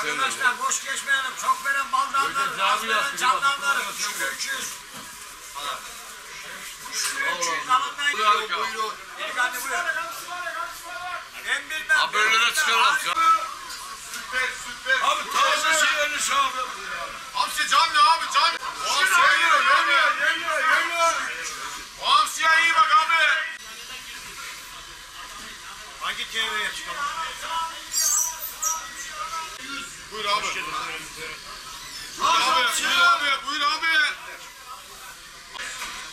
Arkadaşlar boş geçmeyelim. Çok veren baldanlar, Öyle az veren yaptı, candanlar. yaptı. Şükrü 200. Şükrü Allah 200 Allah. alından Buyur harika. gidiyor. Delikanlı buyur. Ben bilmem. Haberlere çıkaralım. Süper süper. Abi taze şeylerini abi. Hamsi canlı abi canlı. Hamsi geliyor geliyor geliyor geliyor. Hamsiye iyi bak abi. Hangi TV'ye çıkalım? Buyur abi. Buyur abi, buyur abi, buyur abi.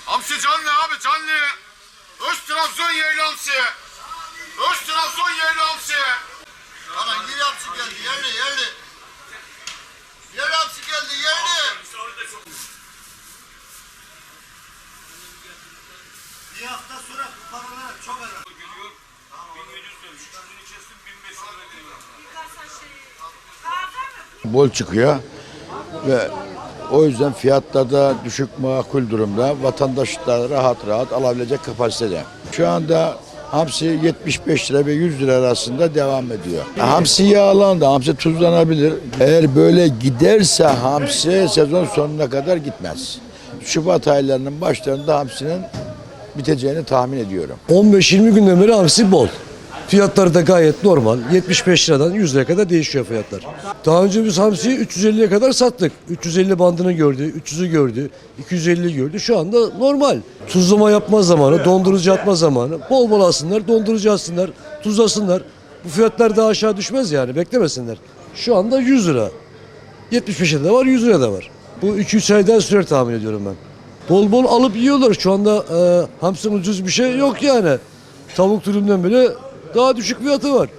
Hamsi canlı abi, canlı. Öz Trabzon yerli hamsi. Öz Trabzon yerli hamsi. Ana yeni hamsi geldi yerli yerli. Yerli hamsi geldi yerli. Bir hafta sonra bu paralar çok önemli. Geliyor, 1700 demiş. Şunu kestim, 1500 lira veriyorum. Bol çıkıyor ve o yüzden fiyatlarda düşük makul durumda. Vatandaşlar rahat rahat alabilecek kapasitede. Şu anda hamsi 75 lira ve 100 lira arasında devam ediyor. Hamsi yağlandı, hamsi tuzlanabilir. Eğer böyle giderse hamsi sezon sonuna kadar gitmez. Şubat aylarının başlarında hamsinin biteceğini tahmin ediyorum. 15-20 günden beri hamsi bol. Fiyatları da gayet normal. 75 liradan 100 liraya kadar değişiyor fiyatlar. Daha önce biz hamsiyi 350'ye kadar sattık. 350 bandını gördü, 300'ü gördü, 250 gördü. Şu anda normal. Tuzlama yapma zamanı, dondurucu atma zamanı. Bol bol alsınlar, dondurucu atsınlar, tuzlasınlar. Bu fiyatlar daha aşağı düşmez yani beklemesinler. Şu anda 100 lira. 75'e de var, 100 liraya da var. Bu 2-3 aydan sürer tahmin ediyorum ben. Bol bol alıp yiyorlar. Şu anda e, hamsinin ucuz bir şey yok yani. Tavuk türünden bile daha düşük fiyatı var.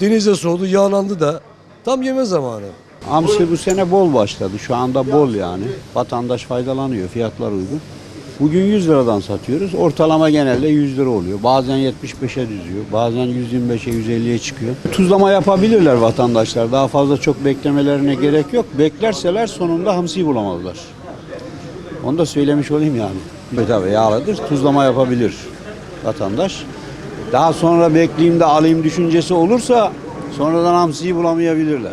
Denize soğudu, yağlandı da tam yeme zamanı. Hamsi bu sene bol başladı. Şu anda bol yani. Vatandaş faydalanıyor. Fiyatlar uygun. Bugün 100 liradan satıyoruz. Ortalama genelde 100 lira oluyor. Bazen 75'e düzüyor. Bazen 125'e 150'ye çıkıyor. Tuzlama yapabilirler vatandaşlar. Daha fazla çok beklemelerine gerek yok. Beklerseler sonunda hamsiyi bulamazlar. Onu da söylemiş olayım yani. Tabii tabii yağlıdır. Tuzlama yapabilir vatandaş. Daha sonra bekleyeyim de alayım düşüncesi olursa sonradan hamsiyi bulamayabilirler.